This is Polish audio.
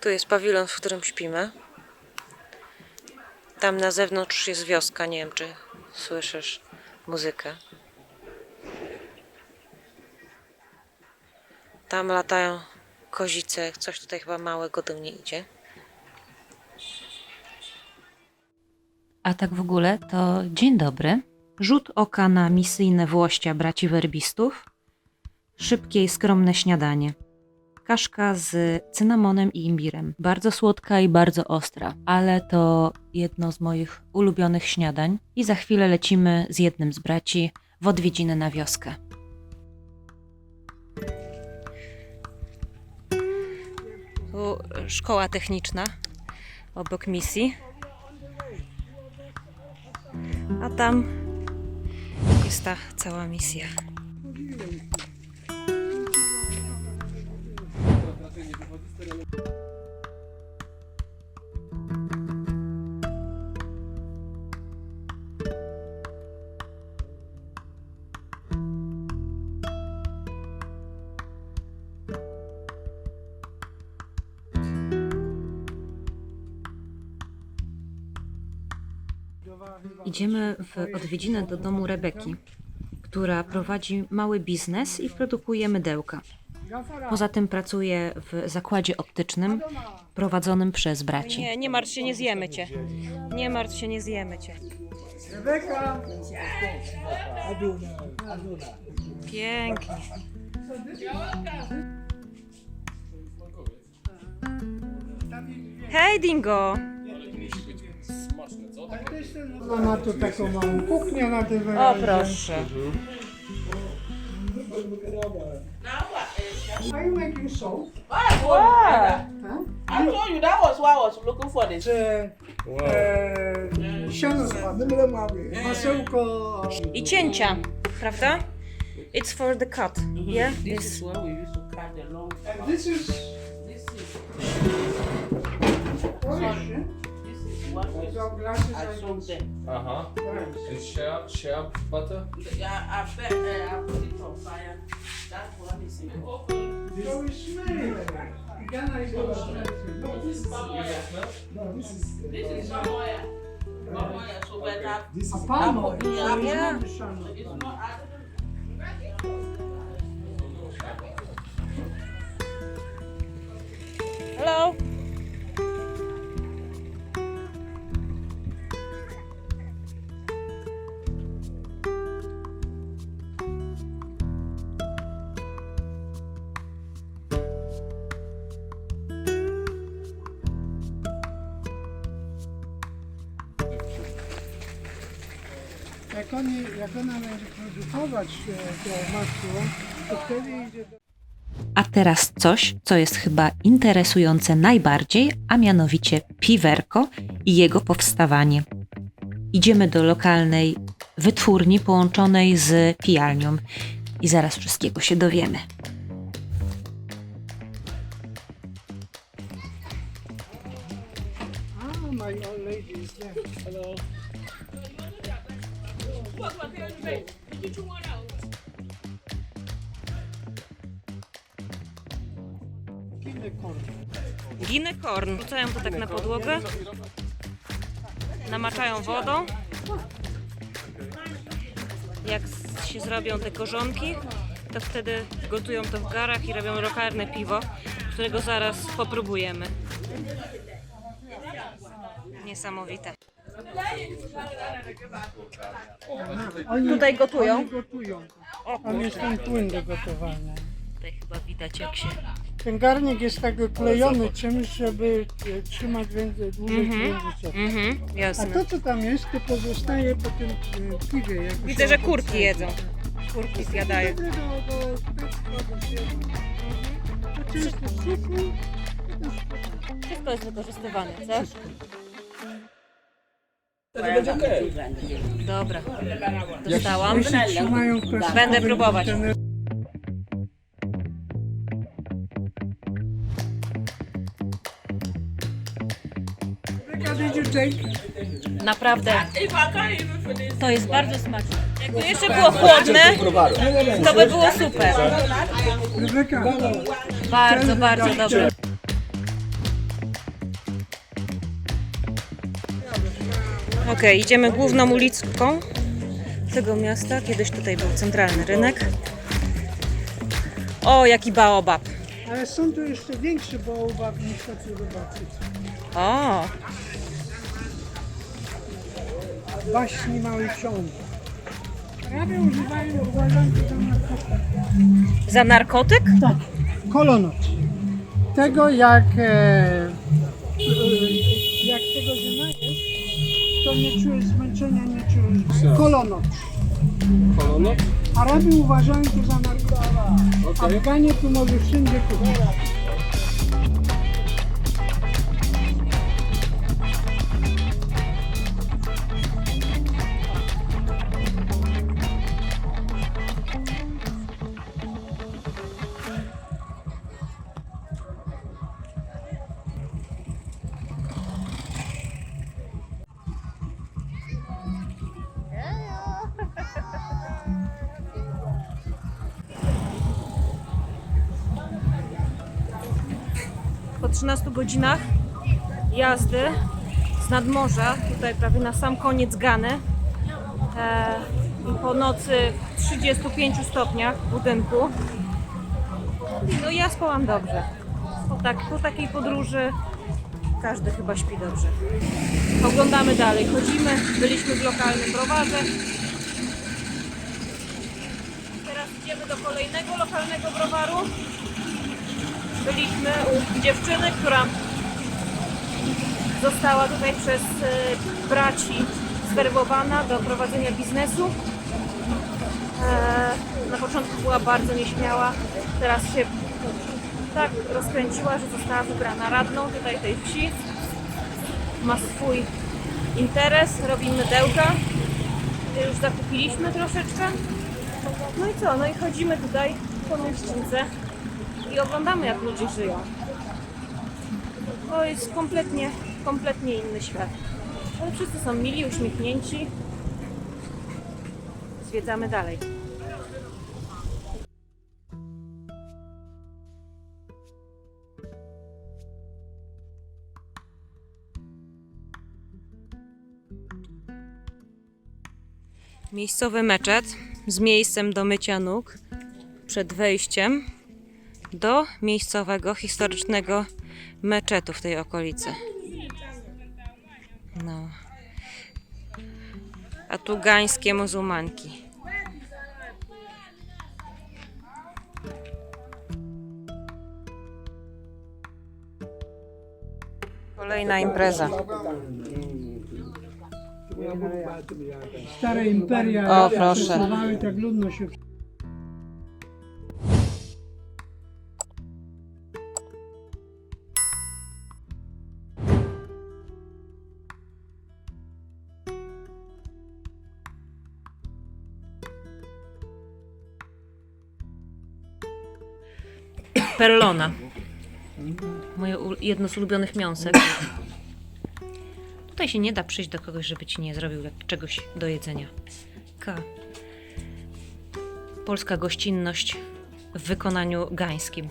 Tu jest pawilon, w którym śpimy. Tam na zewnątrz jest wioska. Nie wiem, czy słyszysz muzykę. Tam latają kozice. Coś tutaj chyba małego do mnie idzie. A tak w ogóle to dzień dobry. Rzut oka na misyjne włościa braci werbistów. Szybkie i skromne śniadanie. Kaszka z cynamonem i imbirem. Bardzo słodka i bardzo ostra, ale to jedno z moich ulubionych śniadań. I za chwilę lecimy z jednym z braci w odwiedziny na wioskę. Tu szkoła techniczna obok misji. A tam jest ta cała misja. Idziemy w odwiedzinę do domu Rebeki, która prowadzi mały biznes i produkuje mydełka. Poza tym pracuje w zakładzie optycznym prowadzonym przez braci. Nie, nie martw się, nie zjemy cię. Nie martw się, nie zjemy cię. Pięknie. Hej, Dingo! Ma tu taką małą kuchnię na tym O, wyrazie. proszę. Are you making soap? Wow. I told you that was why I was looking for this. Czy e, siano. Masełko. I cięcia, prawda? It's for the cut. Yeah? This It's... is where we used to cut the long. And this is This is orange. this is what we glasses I I sold them. Uh huh. don't And share share butter. Yeah, I bet uh, I put it on fire. That one is in open. So we smell it. Ghana is also expensive. No, This is palm oil. no, this is This is palm oil. Palm oil. So but I, a palm oil. Yeah. it's Yeah. not it's not. I, Hello? Jak, oni, jak ona będzie produkować e, to masło, to wtedy idzie do... A teraz coś, co jest chyba interesujące najbardziej, a mianowicie piwerko i jego powstawanie. Idziemy do lokalnej wytwórni połączonej z pijalnią i zaraz wszystkiego się dowiemy. Ah, my old lady is there. Hello. Giny korn. Rzucają to tak na podłogę. Namaczają wodą. Jak się zrobią te korzonki, to wtedy gotują to w garach i robią lokalne piwo, którego zaraz popróbujemy. Niesamowite. Oni, Tutaj gotują. Gotują. Tam jest ten płyn do gotowania. Tutaj chyba widać jak się... Ten garnek jest tak klejony czymś, żeby e, trzymać więcej, dłużej Mhm. więcej. Mhm, A jasne. to, co tam jest, to pozostaje po tym e, piwie. jak Widzę, się że kurki jedzą. Kurki zjadają. Do. To. Wszystko jest wykorzystywane, co? Dobra, dostałam. Będę próbować. Naprawdę, to jest bardzo smaczne. Jakby jeszcze było chłodne, to by było super. Bardzo, bardzo dobre. Okej, idziemy główną ulicką tego miasta. Kiedyś tutaj był centralny rynek. O, jaki baobab. Ale są tu jeszcze większe baobab niż to, co zobaczyć. O, Baśni Mały Książę. Araby używają, uważam, to za narkotyk. za narkotyk? Tak, kolonot. Tego jak, e, e, jak tego że najesz, to nie czujesz zmęczenia, nie czujesz. Kolonot. Kolono? Araby uważają to za narkotyk. Okej. Afganie tu może wszędzie kupić. Po 13 godzinach jazdy z nadmorza, tutaj prawie na sam koniec Gany, e, i po nocy w 35 stopniach w budynku, no ja spałam dobrze. Po, tak, po takiej podróży każdy chyba śpi dobrze. Oglądamy dalej, chodzimy, byliśmy w lokalnym browarze. Teraz idziemy do kolejnego lokalnego browaru. Byliśmy u dziewczyny, która została tutaj przez e, braci zwerbowana do prowadzenia biznesu. E, Na początku była bardzo nieśmiała, teraz się tak rozkręciła, że została wybrana radną tutaj tej wsi. Ma swój interes, robi mydełka. Już zakupiliśmy troszeczkę. No i co? No i chodzimy tutaj po mieścińce i oglądamy jak ludzie żyją. To jest kompletnie, kompletnie inny świat. Ale wszyscy są mili, uśmiechnięci. Zwiedzamy dalej. Miejscowy meczet z miejscem do mycia nóg przed wejściem do miejscowego historycznego meczetu w tej okolicy. No. A tu gańskie muzułmanki. Kolejna impreza. Stare imperia O, proszę. tak się Perlona. Moje jedno z ulubionych miąsek. Tutaj się nie da przyjść do kogoś, żeby ci nie zrobił czegoś do jedzenia. Taka polska gościnność w wykonaniu gańskim.